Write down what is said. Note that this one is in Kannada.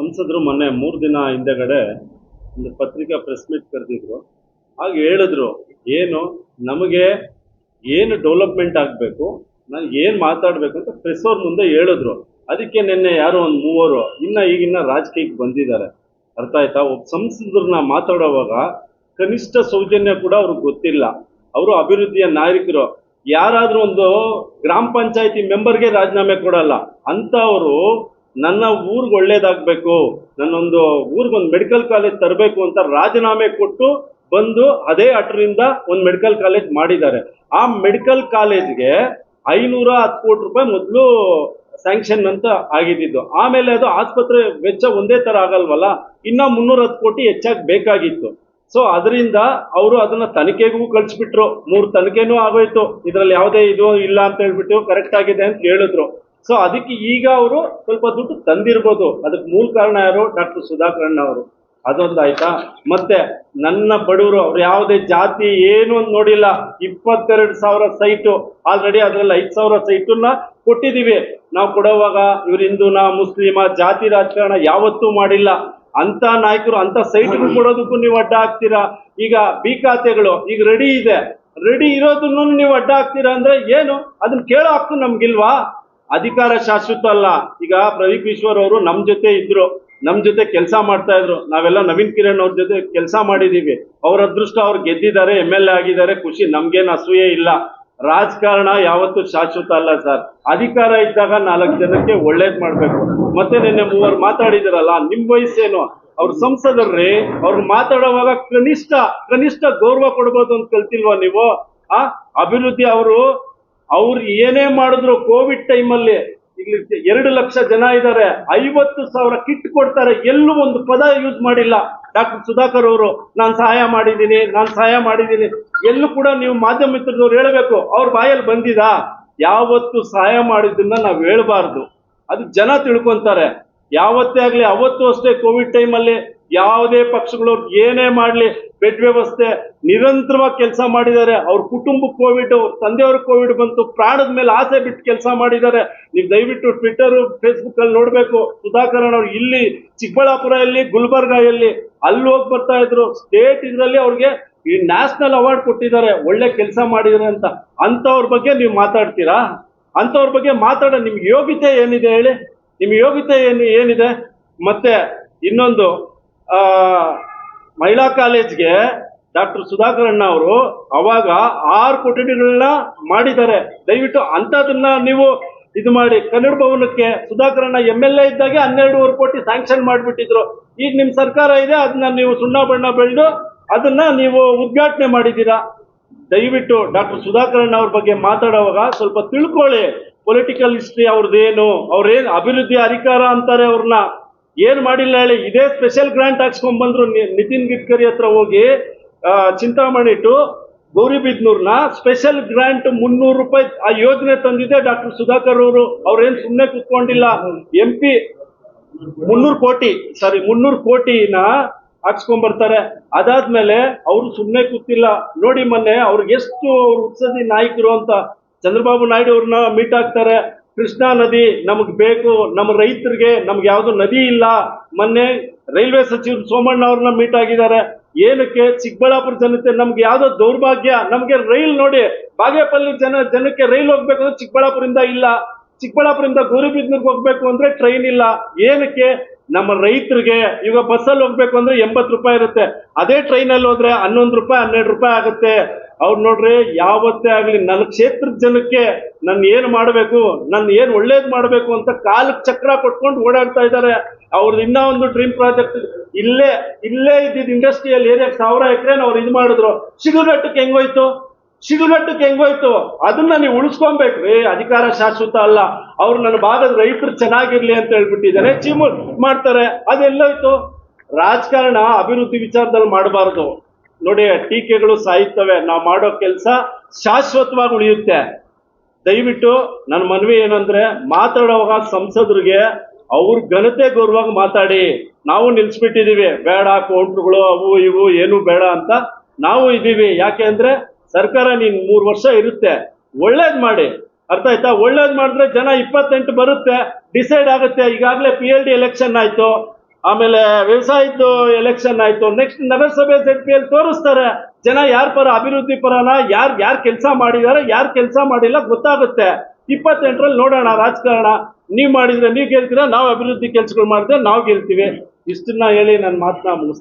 ಸಂಸದರು ಮೊನ್ನೆ ಮೂರು ದಿನ ಹಿಂದೆಗಡೆ ಒಂದು ಪತ್ರಿಕಾ ಪ್ರೆಸ್ ಮೀಟ್ ಕರೆದಿದ್ರು. ಆಗ ಹೇಳಿದ್ರು, ಏನು, ನಮಗೆ ಏನು ಡೆವಲಪ್ಮೆಂಟ್ ಆಗಬೇಕು, ನಾನು ಏನು ಮಾತಾಡಬೇಕು ಅಂತ ಪ್ರೆಸ್ ಅವ್ರ ಮುಂದೆ ಹೇಳಿದ್ರು. ಅದಕ್ಕೆ ನಿನ್ನೆ ಯಾರೋ ಒಂದು ಮೂವರು, ಇನ್ನು ಈಗಿನ್ನ ರಾಜಕೀಯಕ್ಕೆ ಬಂದಿದ್ದಾರೆ. ಅರ್ಥ ಆಯ್ತಾ? ಒಬ್ಬ ಸಂಸದರನ್ನ ಮಾತಾಡೋವಾಗ ಕನಿಷ್ಠ ಸೌಜನ್ಯ ಕೂಡ ಅವ್ರಿಗೆ ಗೊತ್ತಿಲ್ಲ. ಅವರು ಅಭಿವೃದ್ಧಿಯ ನಾಯಕರು. ಯಾರಾದರೂ ಒಂದು ಗ್ರಾಮ ಪಂಚಾಯತಿ ಮೆಂಬರ್ಗೆ ರಾಜೀನಾಮೆ ಕೊಡಲ್ಲ. ಅಂತವರು ನನ್ನ ಊರಿಗೆ ಒಳ್ಳೇದಾಗಬೇಕು, ನನ್ನೊಂದು ಊರಿಗೊಂದು ಮೆಡಿಕಲ್ ಕಾಲೇಜ್ ತರಬೇಕು ಅಂತ ರಾಜೀನಾಮೆ ಕೊಟ್ಟು ಬಂದು ಅದೇ ಅಟರಿಂದ ಒಂದು ಮೆಡಿಕಲ್ ಕಾಲೇಜ್ ಮಾಡಿದ್ದಾರೆ. ಆ ಮೆಡಿಕಲ್ ಕಾಲೇಜ್ಗೆ ಐನೂರ ಹತ್ತು ಕೋಟಿ ರೂಪಾಯಿ ಮೊದಲು ಸ್ಯಾಂಕ್ಷನ್ ಅಂತ ಆಗಿದ್ದು ಆಮೇಲೆ ಅದು ಆಸ್ಪತ್ರೆ ವೆಚ್ಚ ಒಂದೇ ತರ ಆಗಲ್ವಲ್ಲ, ಇನ್ನ ಮುನ್ನೂರ ಹತ್ತು ಕೋಟಿ ಹೆಚ್ಚಾಗಿ ಬೇಕಾಗಿತ್ತು. ಸೊ ಅದರಿಂದ ಅವರು ಅದನ್ನ ತನಿಖೆಗೂ ಕಳಿಸ್ಬಿಟ್ರು. ಮೂರು ತನಿಖೆನೂ ಆಗೋಯ್ತು. ಇದರಲ್ಲಿ ಯಾವುದೇ ಇದು ಇಲ್ಲ ಅಂತ ಹೇಳ್ಬಿಟ್ಟು ಕರೆಕ್ಟ್ ಆಗಿದೆ ಅಂತ ಹೇಳಿದ್ರು. ಸೊ ಅದಕ್ಕೆ ಈಗ ಅವರು ಸ್ವಲ್ಪ ದುಡ್ಡು ತಂದಿರ್ಬೋದು. ಅದಕ್ಕೆ ಮೂಲ ಕಾರಣ ಯಾರು? ಡಾಕ್ಟರ್ ಸುಧಾಕರಣ್ಣ ಅವರು. ಅದೊಂದು ಆಯ್ತಾ ಮತ್ತೆ ನನ್ನ ಬಡವರು ಅವ್ರು ಯಾವುದೇ ಜಾತಿ ಏನು ಅಂತ ನೋಡಿಲ್ಲ. ಇಪ್ಪತ್ತೆರಡು ಸಾವಿರ ಸೈಟು. ಆಲ್ರೆಡಿ ಅದರಲ್ಲಿ ಐದು ಸಾವಿರ ಸೈಟನ್ನ ಕೊಟ್ಟಿದ್ದೀವಿ. ನಾವು ಕೊಡೋವಾಗ ಇವ್ರು ಹಿಂದೂನ ಮುಸ್ಲಿಮ, ಜಾತಿ ರಾಜಕಾರಣ ಯಾವತ್ತೂ ಮಾಡಿಲ್ಲ. ಅಂತ ನಾಯಕರು ಅಂತ ಸೈಟ್ಗಳು ಕೊಡೋದಕ್ಕೂ ನೀವು ಅಡ್ಡ ಹಾಕ್ತೀರಾ ಈಗ ಬಿ ಖಾತೆಗಳು ಈಗ ರೆಡಿ ಇದೆ. ರೆಡಿ ಇರೋದನ್ನು ನೀವು ಅಡ್ಡ ಹಾಕ್ತೀರಾ ಅಂದ್ರೆ ಏನು? ಅದನ್ನ ಕೇಳೋ ಹಕ್ಕು ನಮ್ಗಿಲ್ವಾ? ಅಧಿಕಾರ ಶಾಶ್ವತ ಅಲ್ಲ. ಈಗ ಪ್ರದೀಪ್ ಈಶ್ವರ್ ಅವರು ನಮ್ ಜೊತೆ ಇದ್ರು. ನಮ್ ಜೊತೆ ಕೆಲಸ ಮಾಡ್ತಾ ಇದ್ರು. ನಾವೆಲ್ಲ ನವೀನ್ ಕಿರಣ್ ಅವ್ರ ಜೊತೆ ಕೆಲಸ ಮಾಡಿದೀವಿ. ಅವ್ರ ಅದೃಷ್ಟ ಅವ್ರು ಗೆದ್ದಿದ್ದಾರೆ, ಎಂ ಎಲ್ ಎ ಆಗಿದ್ದಾರೆ, ಖುಷಿ. ನಮ್ಗೇನು ಅಸೂಯೆ ಇಲ್ಲ. ರಾಜಕಾರಣ ಯಾವತ್ತೂ ಶಾಶ್ವತ ಅಲ್ಲ ಸರ್. ಅಧಿಕಾರ ಇದ್ದಾಗ ನಾಲ್ಕು ಜನಕ್ಕೆ ಒಳ್ಳೇದ್ ಮಾಡ್ಬೇಕು. ಮತ್ತೆ ನಿನ್ನೆ ಮೂವರು ಮಾತಾಡಿದಿರಲ್ಲ, ನಿಮ್ ವಯಸ್ಸೇನು? ಅವ್ರ ಸಂಸದರ್ರಿ, ಅವ್ರು ಮಾತಾಡುವಾಗ ಕನಿಷ್ಠ ಕನಿಷ್ಠ ಗೌರವ ಕೊಡ್ಬೋದು ಅಂತ ಕಲ್ತಿಲ್ವಾ ನೀವು? ಆ, ಅಭಿವೃದ್ಧಿ ಅವರು ಅವ್ರು ಏನೇ ಮಾಡಿದ್ರು ಕೋವಿಡ್ ಟೈಮಲ್ಲಿ ಇಲ್ಲಿ ಎರಡು ಲಕ್ಷ ಜನ ಇದ್ದಾರೆ, ಐವತ್ತು ಸಾವಿರ ಕಿಟ್ ಕೊಡ್ತಾರೆ, ಎಲ್ಲೂ ಒಂದು ಪದ ಯೂಸ್ ಮಾಡಿಲ್ಲ. ಡಾಕ್ಟರ್ ಸುಧಾಕರ್ ಅವರು, ನಾನು ಸಹಾಯ ಮಾಡಿದ್ದೀನಿ, ನಾನು ಸಹಾಯ ಮಾಡಿದ್ದೀನಿ. ಎಲ್ಲೂ ಕೂಡ ನೀವು ಮಾಧ್ಯಮ ಮಿತ್ರದವ್ರು ಹೇಳಬೇಕು, ಅವ್ರ ಬಾಯಲ್ಲಿ ಬಂದಿದಾ? ಯಾವತ್ತು ಸಹಾಯ ಮಾಡಿದ್ದನ್ನ ನಾವು ಹೇಳಬಾರ್ದು. ಅದು ಜನ ತಿಳ್ಕೊಂತಾರೆ. ಯಾವತ್ತೇ ಆಗಲಿ, ಅವತ್ತು ಅಷ್ಟೇ ಕೋವಿಡ್ ಟೈಮಲ್ಲಿ ಯಾವುದೇ ಪಕ್ಷಗಳು ಏನೇ ಮಾಡಲಿ, ಬೆಡ್ ವ್ಯವಸ್ಥೆ ನಿರಂತರವಾಗಿ ಕೆಲಸ ಮಾಡಿದ್ದಾರೆ. ಅವ್ರ ಕುಟುಂಬ ಕೋವಿಡ್ ತಂದೆಯವ್ರ ಕೋವಿಡ್ ಬಂತು, ಪ್ರಾಣದ ಮೇಲೆ ಆಸೆ ಬಿಟ್ಟು ಕೆಲಸ ಮಾಡಿದ್ದಾರೆ. ನೀವು ದಯವಿಟ್ಟು ಟ್ವಿಟರ್ ಫೇಸ್ಬುಕ್ ಅಲ್ಲಿ ನೋಡಬೇಕು. ಸುಧಾಕರನ್ ಅವ್ರು ಇಲ್ಲಿ ಚಿಕ್ಕಬಳ್ಳಾಪುರ ಎಲ್ಲಿ ಗುಲ್ಬರ್ಗ ಎಲ್ಲಿ ಅಲ್ಲಿ ಹೋಗಿ ಬರ್ತಾ ಇದ್ರು. ಸ್ಟೇಟ್ ಇದರಲ್ಲಿ ಅವ್ರಿಗೆ ಈ ನ್ಯಾಷನಲ್ ಅವಾರ್ಡ್ ಕೊಟ್ಟಿದ್ದಾರೆ. ಒಳ್ಳೆ ಕೆಲಸ ಮಾಡಿದ್ದಾರೆ ಅಂತ. ಅಂತವ್ರ ಬಗ್ಗೆ ನೀವು ಮಾತಾಡ್ತೀರಾ? ಅಂತವ್ರ ಬಗ್ಗೆ ಮಾತಾಡೋ ನಿಮ್ಗೆ ಯೋಗ್ಯತೆ ಏನಿದೆ ಹೇಳಿ? ನಿಮ್ಗೆ ಯೋಗ್ಯತೆ ಏನು, ಏನಿದೆ? ಮತ್ತೆ ಇನ್ನೊಂದು ಮಹಿಳಾ ಕಾಲೇಜ್ಗೆ ಡಾಕ್ಟರ್ ಸುಧಾಕರಣ್ಣ ಅವರು ಅವಾಗ ಆರು ಕೊಠಡಿಗಳನ್ನ ಮಾಡಿದ್ದಾರೆ. ದಯವಿಟ್ಟು ಅಂಥದನ್ನ ನೀವು ಇದು ಮಾಡಿ. ಕನ್ನಡ ಭವನಕ್ಕೆ ಸುಧಾಕರಣ್ಣ ಎಂ ಎಲ್ ಎ ಇದ್ದಾಗೆ ಹನ್ನೆರಡೂವರೆ ಕೋಟಿ ಸ್ಯಾಂಕ್ಷನ್ ಮಾಡಿಬಿಟ್ಟಿದ್ರು. ಈಗ ನಿಮ್ ಸರ್ಕಾರ ಇದೆ, ಅದನ್ನ ನೀವು ಸುಣ್ಣ ಬಣ್ಣ ಬೆಳೆದು ಅದನ್ನ ನೀವು ಉದ್ಘಾಟನೆ ಮಾಡಿದ್ದೀರಾ? ದಯವಿಟ್ಟು ಡಾಕ್ಟರ್ ಸುಧಾಕರಣ್ಣ ಅವ್ರ ಬಗ್ಗೆ ಮಾತಾಡುವಾಗ ಸ್ವಲ್ಪ ತಿಳ್ಕೊಳ್ಳಿ. ಪೊಲಿಟಿಕಲ್ ಹಿಸ್ಟ್ರಿ ಅವ್ರದ್ದೇನು, ಅವ್ರೇನು ಅಭಿವೃದ್ಧಿ ಅಧಿಕಾರ ಅಂತಾರೆ ಅವ್ರನ್ನ. ಏನ್ ಮಾಡಿಲ್ಲ ಹೇಳಿ, ಇದೇ ಸ್ಪೆಷಲ್ ಗ್ರಾಂಟ್ ಹಾಕ್ಸ್ಕೊಂಡ್ ಬಂದ್ರು ನಿತಿನ್ ಗಡ್ಕರಿ ಹತ್ರ ಹೋಗಿ ಚಿಂತಾಮಣಿ ಟು ಗೌರಿಬಿದ್ನೂರ್ನ ಸ್ಪೆಷಲ್ ಗ್ರಾಂಟ್ ಮುನ್ನೂರು ರೂಪಾಯಿ ಆ ಯೋಜನೆ ತಂದಿದೆ ಡಾಕ್ಟರ್ ಸುಧಾಕರ್ ಅವರು. ಅವ್ರೇನ್ ಸುಮ್ಮನೆ ಕುತ್ಕೊಂಡಿಲ್ಲ. ಎಂ ಪಿ ಮುನ್ನೂರು ಕೋಟಿ ಸಾರಿ ಮುನ್ನೂರು ಕೋಟಿನ ಹಾಕ್ಸ್ಕೊಂಡ್ ಬರ್ತಾರೆ. ಅದಾದ್ಮೇಲೆ ಅವರು ಸುಮ್ಮನೆ ಕೂತಿಲ್ಲ. ನೋಡಿ ಮೊನ್ನೆ ಅವ್ರಿಗೆ ಎಷ್ಟು ಅವ್ರು ಉತ್ಸದಿ ನಾಯಕರು ಅಂತ ಚಂದ್ರಬಾಬು ನಾಯ್ಡು ಅವ್ರನ್ನ ಮೀಟ್ ಆಗ್ತಾರೆ. ಕೃಷ್ಣಾ ನದಿ ನಮಗೆ ಬೇಕು, ನಮ್ಮ ರೈತರಿಗೆ ನಮ್ಗೆ ಯಾವುದು ನದಿ ಇಲ್ಲ. ಮೊನ್ನೆ ರೈಲ್ವೆ ಸಚಿವರು ಸೋಮಣ್ಣ ಅವ್ರನ್ನ ಮೀಟ್ ಆಗಿದ್ದಾರೆ. ಏನಕ್ಕೆ? ಚಿಕ್ಕಬಳ್ಳಾಪುರ ಜನತೆ ನಮ್ಗೆ ಯಾವ್ದೋ ದೌರ್ಭಾಗ್ಯ. ನಮ್ಗೆ ರೈಲ್ ನೋಡಿ, ಬಾಗೇಪಲ್ಲಿ ಜನ, ಜನಕ್ಕೆ ರೈಲ್ ಹೋಗ್ಬೇಕು ಅಂದ್ರೆ ಚಿಕ್ಕಬಳ್ಳಾಪುರದಿಂದ ಇಲ್ಲ. ಚಿಕ್ಕಬಳ್ಳಾಪುರದಿಂದ ಗೌರಿಬಿದ್ನೂರ್ಗೆ ಹೋಗ್ಬೇಕು ಅಂದ್ರೆ ಟ್ರೈನ್ ಇಲ್ಲ. ಏನಕ್ಕೆ? ನಮ್ಮ ರೈತರಿಗೆ, ಈಗ ಬಸ್ಸಲ್ಲಿ ಹೋಗ್ಬೇಕು ಅಂದ್ರೆ ಎಂಬತ್ತು ರೂಪಾಯಿ ಇರುತ್ತೆ. ಅದೇ ಟ್ರೈನಲ್ಲಿ ಹೋದ್ರೆ ಹನ್ನೊಂದು ರೂಪಾಯಿ, ಹನ್ನೆರಡು ರೂಪಾಯಿ ಆಗುತ್ತೆ. ಅವ್ರು ನೋಡ್ರಿ, ಯಾವತ್ತೇ ಆಗಲಿ ನನ್ನ ಕ್ಷೇತ್ರದ ಜನಕ್ಕೆ ನನ್ನ ಏನು ಮಾಡಬೇಕು ನನ್ನ ಏನು ಒಳ್ಳೇದು ಮಾಡಬೇಕು ಅಂತ ಕಾಲಕ್ಕೆ ಚಕ್ರ ಕೊಟ್ಕೊಂಡು ಓಡಾಡ್ತಾ ಇದ್ದಾರೆ ಅವ್ರದ್ದು ಇನ್ನ ಒಂದು ಡ್ರೀಮ್ ಪ್ರಾಜೆಕ್ಟ್ ಇಲ್ಲೇ ಇಲ್ಲೇ ಇದ್ದಿದ್ದು ಇಂಡಸ್ಟ್ರಿಯಲ್ ಏರಿಯಾಗೆ ಸಾವಿರ ಎಕರೆನ ಅವ್ರು ಇದು ಮಾಡಿದ್ರು. ಶಿಡುಘಟ್ಟಕ್ಕೆ ಹೆಂಗೋಯ್ತು? ಶಿಡುಘಟ್ಟಕ್ಕೆ ಹೆಂಗೋಯ್ತು? ಅದನ್ನ ನೀವು ಉಳಿಸ್ಕೊಬೇಕ್ರಿ. ಅಧಿಕಾರ ಶಾಶ್ವತ ಅಲ್ಲ. ಅವ್ರು ನನ್ನ ಭಾಗದ ರೈತರು ಚೆನ್ನಾಗಿರ್ಲಿ ಅಂತ ಹೇಳ್ಬಿಟ್ಟಿದ್ದಾರೆ ಚೀಮು ಮಾಡ್ತಾರೆ. ಅದೆಲ್ಲೋಯ್ತು. ರಾಜಕಾರಣ ಅಭಿವೃದ್ಧಿ ವಿಚಾರದಲ್ಲಿ ಮಾಡಬಾರ್ದು. ನೋಡಿ, ಟೀಕೆಗಳು ಸಾಯುತ್ತವೆ ನಾವು ಮಾಡೋ ಕೆಲಸ ಶಾಶ್ವತವಾಗಿ ಉಳಿಯುತ್ತೆ. ದಯವಿಟ್ಟು ನನ್ನ ಮನವಿ ಏನಂದ್ರೆ ಮಾತಾಡುವಾಗ ಸಂಸದರಿಗೆ, ಅವ್ರ ಘನತೆ ಗೌರವಾಗಿ ಮಾತಾಡಿ. ನಾವು ನಿಲ್ಸ್ಬಿಟ್ಟಿದೀವಿ. ಬೇಡ, ಕೌಂಟ್ರುಗಳು ಅವು ಇವು, ಏನು ಬೇಡ ಅಂತ ನಾವು ಇದ್ದೀವಿ ಯಾಕೆ ಅಂದ್ರೆ, ಸರ್ಕಾರ ನೀನ್ ಮೂರು ವರ್ಷ ಇರುತ್ತೆ. ಒಳ್ಳೇದ್ ಮಾಡಿ. ಅರ್ಥ ಆಯ್ತಾ? ಒಳ್ಳೇದ್ ಮಾಡಿದ್ರೆ ಜನ ಇಪ್ಪತ್ತೆಂಟು ಬರುತ್ತೆ. ಡಿಸೈಡ್ ಆಗುತ್ತೆ. ಈಗಾಗಲೇ ಪಿ ಎಲ್ ಡಿ ಎಲೆಕ್ಷನ್ ಆಯ್ತು. ಆಮೇಲೆ ವ್ಯವಸಾಯದ್ದು ಎಲೆಕ್ಷನ್ ಆಯ್ತು. ನೆಕ್ಸ್ಟ್ ನಗರಸಭೆ ಜೆಡ್ ತೋರಿಸ್ತಾರೆ. ಜನ ಯಾರ ಪರ, ಅಭಿವೃದ್ಧಿ ಪರನ, ಯಾರು ಯಾರು ಕೆಲಸ ಮಾಡಿದಾರೆ, ಯಾರು ಕೆಲಸ ಮಾಡಿಲ್ಲ ಗೊತ್ತಾಗುತ್ತೆ. ಇಪ್ಪತ್ತೆಂಟರಲ್ಲಿ ನೋಡೋಣ, ರಾಜಕಾರಣ. ನೀವು ಮಾಡಿದ್ರೆ ನೀವು ಗೆಲ್ತೀರಾ, ನಾವು ಅಭಿವೃದ್ಧಿ ಕೆಲಸಗಳು ಮಾಡಿದ್ರೆ ನಾವು ಗೆಲ್ತೀವಿ. ಇಷ್ಟನ್ನ ಹೇಳಿ ನನ್ನ ಮಾತನ್ನ ಮುಗಿಸ್ತೀನಿ.